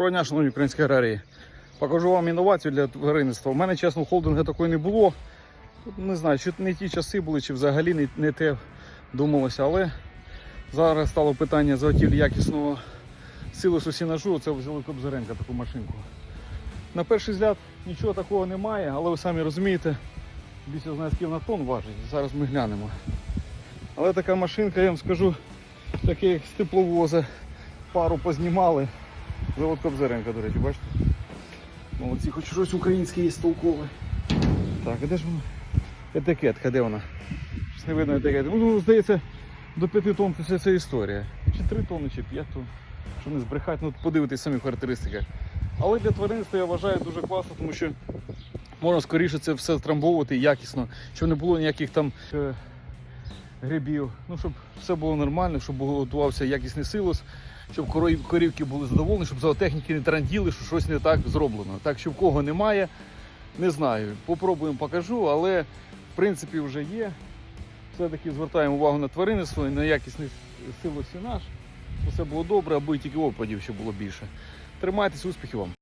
Доброго дня, шановні українські аграрії. Покажу вам інновацію для тваринництва. У мене, чесно, холдинга такої не було. Не знаю, чи не ті часи були, чи взагалі не, не те думалося, але зараз стало питання заготівлі якісного силосу сінажу. Це взяли Кобзаренка таку машинку. На перший взгляд нічого такого немає, але ви самі розумієте, більше знає, скільки на тонн важить. Зараз ми глянемо. Але така машинка, я вам скажу, таке як з тепловоза. Пару познімали. Завод Кобзаренка, до речі, бачите? Молодці, хоч щось українське є толкове. Так, а де ж воно? Етикетка, де вона? Щось не видно етикетки. Ну, здається, до 5 тонн це ця історія. Чи 3 тонни, чи 5 тонн. Що не збрехати, ну подивитись самі характеристики. Але для тваринства я вважаю дуже класно, тому що можна скоріше це все страмбовувати якісно, щоб не було ніяких там е, грибів. Ну, щоб все було нормально, щоб готувався якісний силос, щоб корівки були задоволені, щоб зоотехніки не транділи, що щось не так зроблено. Так що в кого немає, не знаю. Попробуємо, покажу, але в принципі вже є. Все-таки звертаємо увагу на тваринництво і на якісний силос і наш. Все було добре, аби тільки опадів ще було більше. Тримайтесь, успіхів вам!